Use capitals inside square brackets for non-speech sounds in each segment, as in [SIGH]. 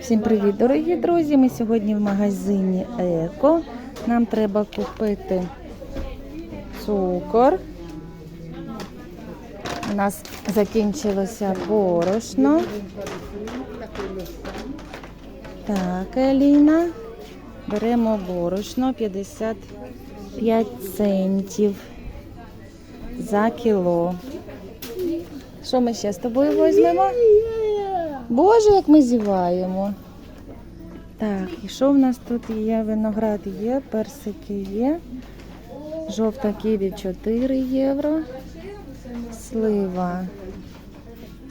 Всім привіт, дорогі друзі! Ми сьогодні в магазині Еко. Нам треба купити цукор. У нас закінчилося борошно. Так, Еліна. Беремо борошно 55 центів за кіло. Що ми ще з тобою візьмемо? Боже, як ми зіваємо. Так, і що в нас тут є? Виноград є, персики є. Жовта ківі 4 євро. Слива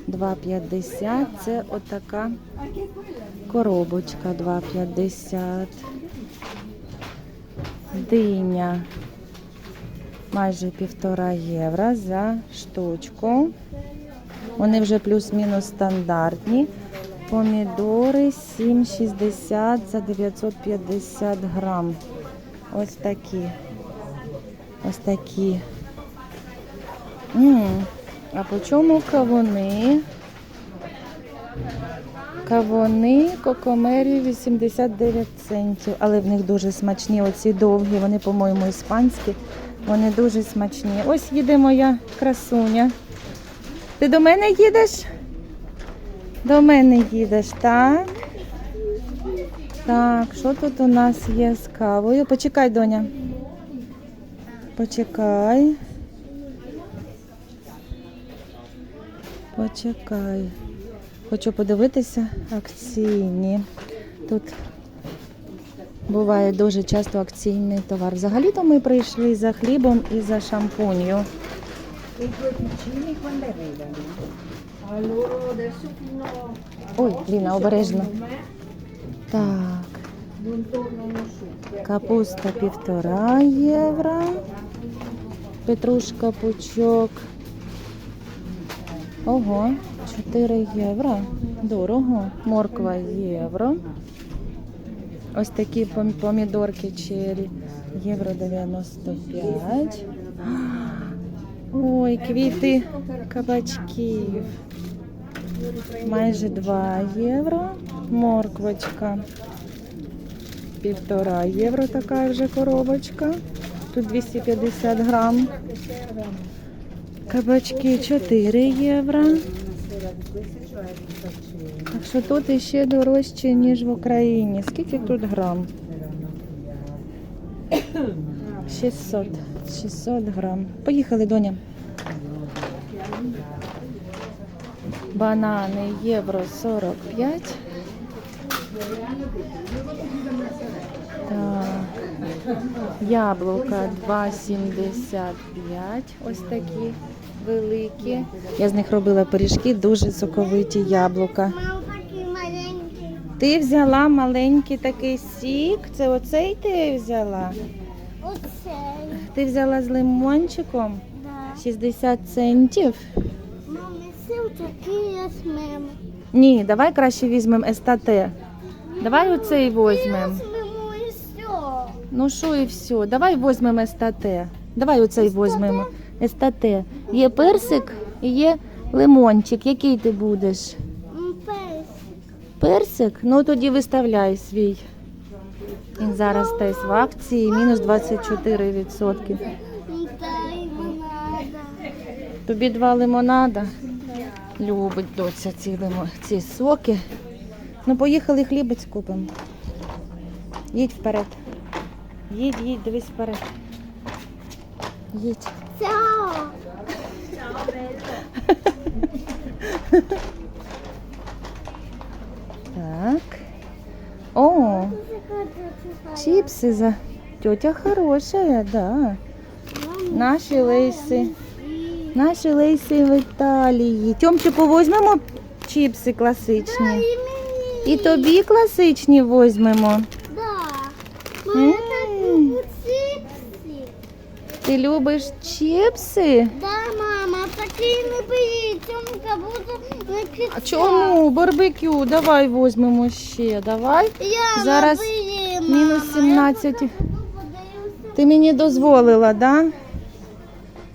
2,50. Це отака коробочка 2,50. Диня майже півтора євро за штучку. Вони вже плюс-мінус стандартні. Помідори 7,60 за 950 грам. Ось такі. Ось такі. м А по чому кавуни? Кавуни кокомері 89 центів, але в них дуже смачні. Оці довгі, вони, по-моєму, іспанські. Вони дуже смачні. Ось їде моя красуня. Ти до мене їдеш? До мене їдеш, так? Так, що тут у нас є з кавою? Почекай, доня. Почекай. Почекай. Хочу подивитися акційні. Тут буває дуже часто акційний товар. Взагалі-то ми прийшли за хлібом і за шампунью. I due piccini quando arrivano? Allora adesso fino a Ой, Ліна, обережно. Так, капуста півтора євро. Петрушка пучок. Ого, 4 євро. Дорого. Морква євро. Ось такі помідорки чері. Євро 95. Ой, квіти кабачків. Майже 2 євро. Морквочка. Півтора євро така вже коробочка. Тут 250 грам. Кабачки 4 євро. Так що тут іще дорожче, ніж в Україні. Скільки тут грам? saranno 600. 600 грам. Поїхали, доня. Банани євро 45. Так. Яблука 2,75. Ось такі великі. Я з них робила пиріжки, дуже соковиті яблука. Ти взяла маленький такий сік. Це оцей ти взяла? Оцей. Ти взяла з лимончиком Да. 60 центів. Мам, сил такий візьмемо. Ні, давай краще візьмемо естате. Давай оцей візьмемо. Візьмемо і все. Ну що і все, давай візьмемо естате. Давай оцей візьмемо. Естате. Є персик і є лимончик. Який ти будеш? М, Персик. Персик? Ну тоді виставляй свій. Він зараз десь в акції, мінус 24%. М, Та й надо. Тобі два лимонада. Любить доця ці, лимо... ці соки. Ну, поїхали хлібець купимо. Їдь вперед. Їдь, їдь, дивись вперед. Їдь. Цяо. [LAUGHS] Так. О, чіпси за. Тетя хорошая, да. Наші лейси. Наші лейси в Італії. Тьомчику візьмемо чіпси класичні. І. Тобі класичні візьмемо. Мама так чіпси. Ти любиш чіпси? Да, мама, такий не бери. Тьомка піцу. А чому? Барбекю, давай візьмемо ще. Давай. Я Зараз бери, Мінус мама. 17. Подаюся. Ти мені дозволила, да?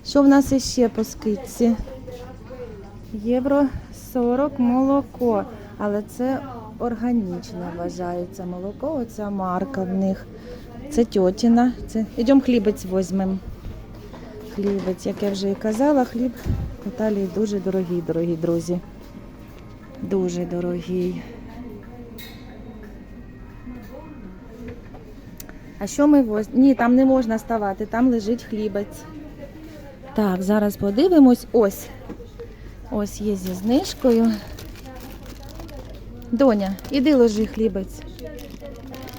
Що в нас іще по скидці? Євро 40 молоко. Але це органічне вважається молоко. Оця марка в них. Це тьотіна. Це... Ідемо хлібець візьмемо. Хлібець, як я вже і казала, хліб в Італії дуже дорогий, дорогі друзі. Дуже дорогий. А що ми воз... Ні, там не можна ставати, там лежить хлібець. Так, зараз подивимось. Ось. Ось є зі знижкою. Доня, іди ложи хлібець.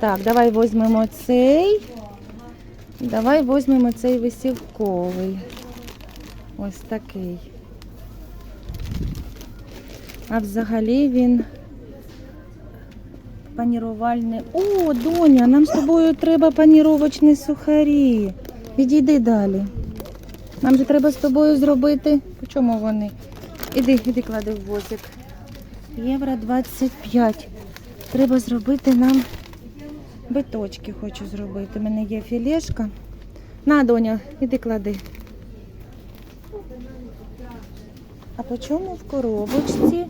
Так, давай візьмемо цей. Давай візьмемо цей висівковий. Ось такий. А взагалі він панірувальний. О, доня, нам з тобою треба паніровочні сухарі. Відійди далі. Нам же треба з тобою зробити. По чому вони? Іди, іди клади в возик. Євро 25. Треба зробити нам биточки хочу зробити. У мене є філешка. На, доня, іди клади. А по чому в коробочці?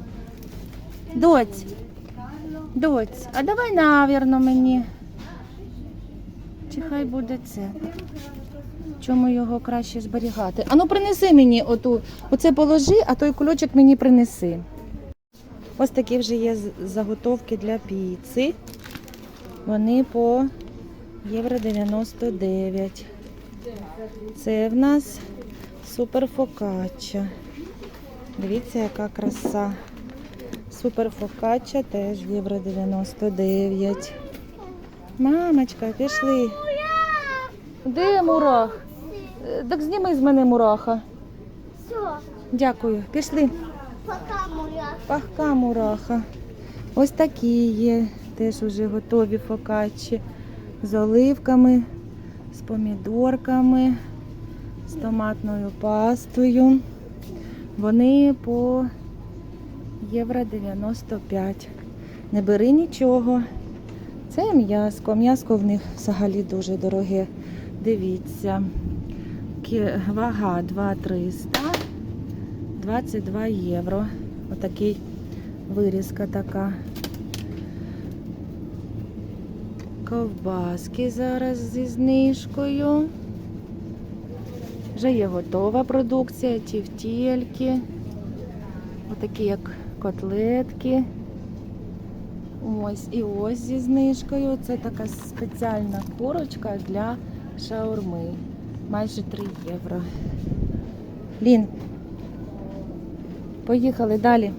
Доць. Доць, а давай, навірно, мені. Чи хай буде це? Чому його краще зберігати? Ану, принеси мені оту, оце положи, а той кульочок мені принеси. Ось такі вже є заготовки для піци. Вони по євро 99. Це в нас супер фокачча. Дивіться, яка краса. Супер фокачча теж євро 99. Мамочка, пішли. Де мурах? Так зніми з мене мураха. Все, Дякую. Пішли. пока, моя. Пахка мураха. Ось такі є. Теж уже готові фокаччі. З оливками, з помідорками, з томатною пастою. Вони по євро 95. Не бери нічого. Це м'яско. М'яско в них взагалі дуже дороге. Дивіться. Вага 2300. 22 євро. Отакий вирізка така. Ковбаски зараз зі знижкою. Вже є готова продукція, тівтєльки. Отакі як котлетки. Ось і ось зі знижкою. Це така спеціальна курочка для шаурми. Майже 3 євро. Лін, Поїхали далі.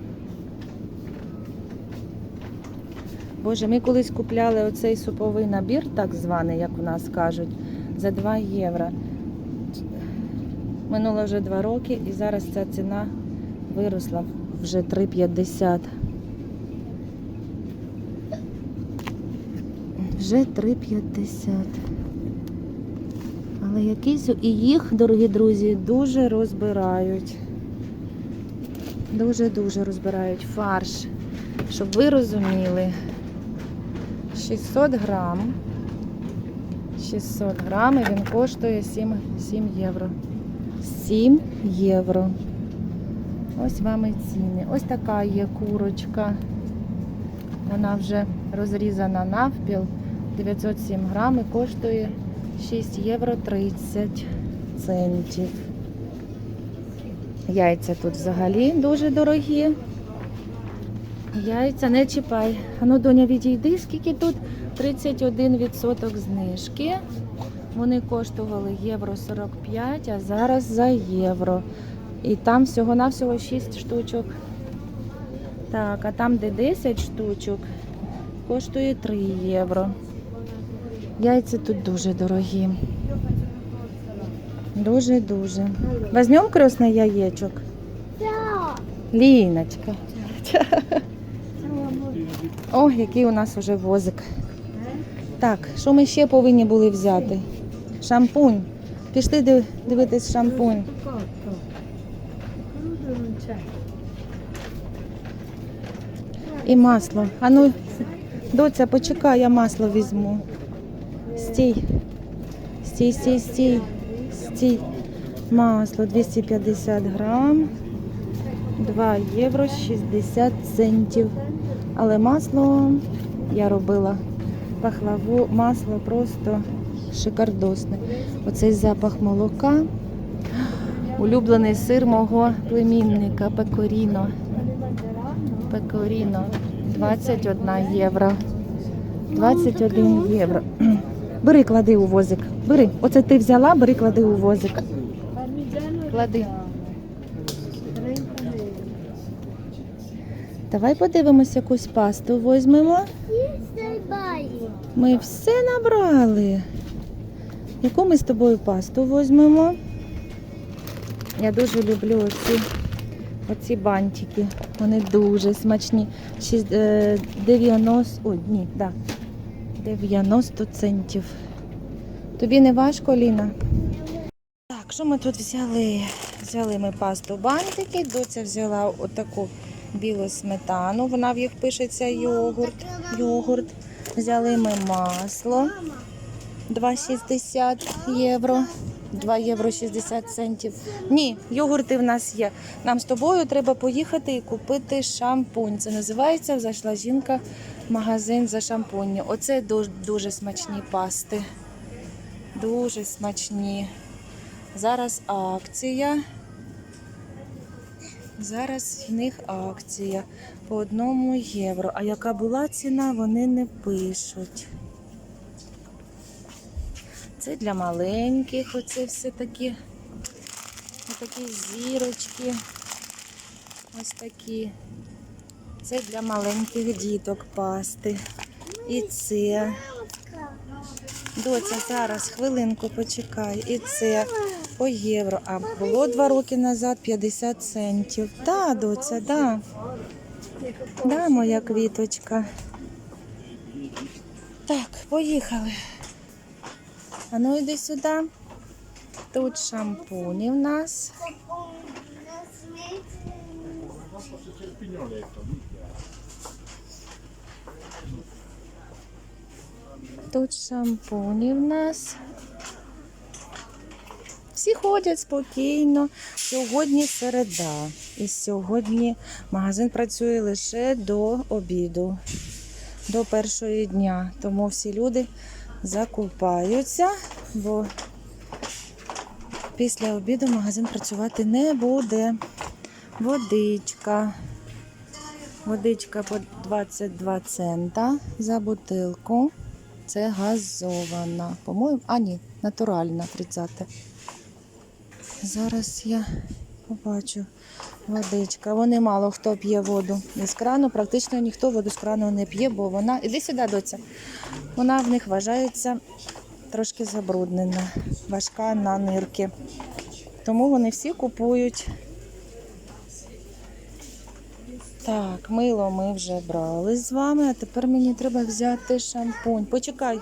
Боже, ми колись купляли оцей суповий набір, так званий, як у нас кажуть, за 2 євро. Минуло вже 2 роки і зараз ця ціна виросла вже 3,50. Вже 3,50. Але якісь і їх, дорогі друзі, дуже розбирають. Дуже-дуже розбирають фарш. Щоб ви розуміли, 600 грам. 600 грам і він коштує 7, 7 євро. 7 євро. Ось вам і ціни. Ось така є курочка. Вона вже розрізана навпіл. 907 грам і коштує 6 євро 30 центів. Яйця тут взагалі дуже дорогі. Яйця не чіпай. Ану, доня, відійди, скільки тут 31% знижки. Вони коштували євро 45, а зараз за євро. І там всього-навсього 6 штучок. Так, а там, де 10 штучок, коштує 3 євро. Яйця тут дуже дорогі. Дуже-дуже. Возьмем красный яєчок? Ліночка. О, який у нас уже возик. Так, що ми ще повинні були взяти? Шампунь. Пішли дивитись шампунь. І масло. А ну, доця, почекай, я масло візьму. Стій. Стій, стій, стій. Стій. Масло 250 грам. 2 євро 60 центів. Але масло я робила пахлаву, масло просто шикардосне. Оцей запах молока. Улюблений сир мого племінника Пекоріно. Пекоріно. 21 євро. 21 євро. [CLEARS THROAT] Бери, клади у возик. Бери. Оце ти взяла, бери, клади у возик. Клади. Давай подивимось якусь пасту візьмемо. Ми все набрали. Яку ми з тобою пасту візьмемо? Я дуже люблю оці, оці бантики. Вони дуже смачні. Шість- е, 90, ой, ні, да. 90 центів. Тобі не важко, Ліна? Так, що ми тут взяли? Взяли ми пасту бантики, доця взяла отаку білу сметану, вона в їх пишеться йогурт. Йогурт. Взяли ми масло 2,60 євро. 2 євро 60 центів. Ні, йогурти в нас є. Нам з тобою треба поїхати і купити шампунь. Це називається Зайшла жінка магазин за шампунью. Оце дуже, дуже смачні пасти. Дуже смачні. Зараз акція. Зараз в них акція по одному євро. А яка була ціна, вони не пишуть. Це для маленьких, оце все такі, такі зірочки. Ось такі. Це для маленьких діток пасти. І це. Доця, зараз хвилинку почекай. І це по євро. А було два роки назад 50 центів. Да, доця, да. Да, моя квіточка. Так, поїхали. А ну йди сюди. Тут шампуні в нас. Тут шампуні в нас. Всі ходять спокійно. Сьогодні середа. І сьогодні магазин працює лише до обіду, до першої дня. Тому всі люди закупаються, бо після обіду магазин працювати не буде. Водичка. Водичка по 22 цента за бутилку. Це газована. По-моєму, а ні, натуральна 30. Зараз я побачу водичка. Вони мало хто п'є воду із крану. Практично ніхто воду з крану не п'є, бо вона. Іди сюди, доця. Вона в них вважається трошки забруднена, важка на нирки. Тому вони всі купують. Так, мило ми вже брали з вами, а тепер мені треба взяти шампунь. Почекай.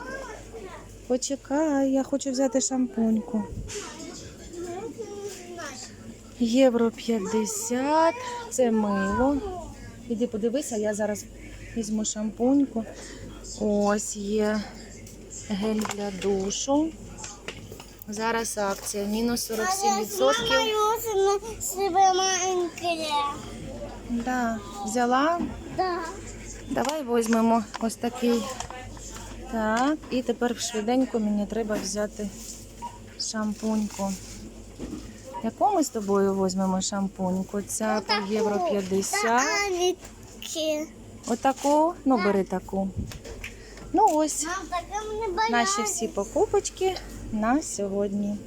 Почекай, я хочу взяти шампуньку. Євро 50, це мило. Іди подивися, я зараз візьму шампуньку. Ось є гель для душу. Зараз акція, мінус 47%. Себе маленьке. Да, взяла. Да. Давай візьмемо ось такий. Так, і тепер швиденько мені треба взяти шампуньку. Яку ми з тобою візьмемо шампуньку? Ця по євро 50. Отаку, ну бери таку. Ну ось наші всі покупочки на сьогодні.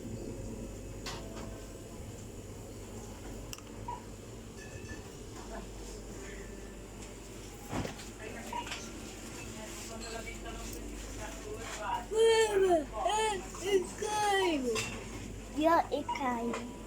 Я ікаю. Мамо,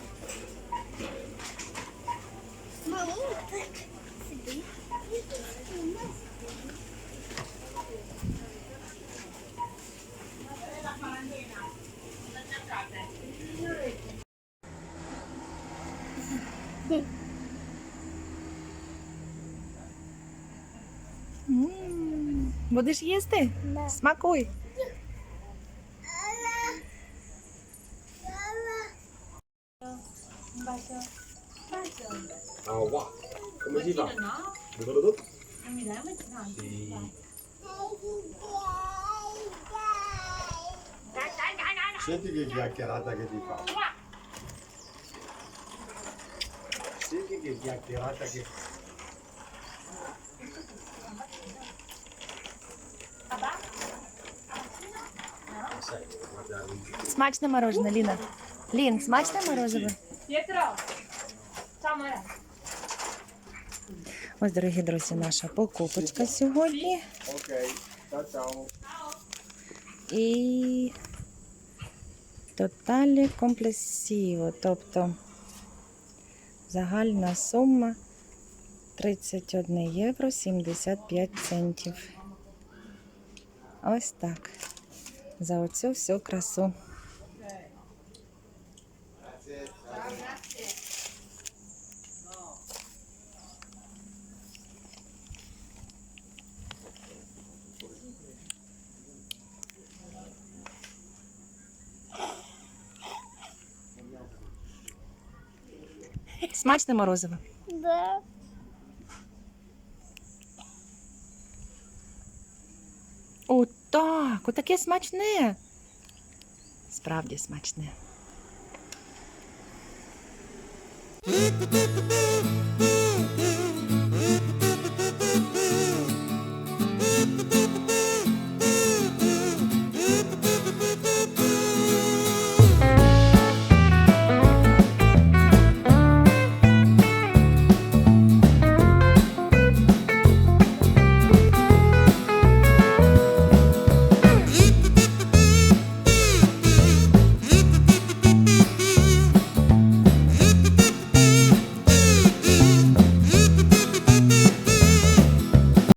Будеш їсти? Да. Смакуй. Ah, wow. Come si fa? Senti che chiacchierata che ti fa. Senti che chiacchierata che Sai, Смачне мороженое, Ліна. Лін, смачне морозиво? Ось, дорогі друзі, наша покупочка сьогодні. Ciao. І тоталі комплексіво, тобто загальна сума 31 євро 75 центів. Ось так. За оцю всю красу. Смачне морозиво. Да. О, так, отаке смачне. Справді смачне.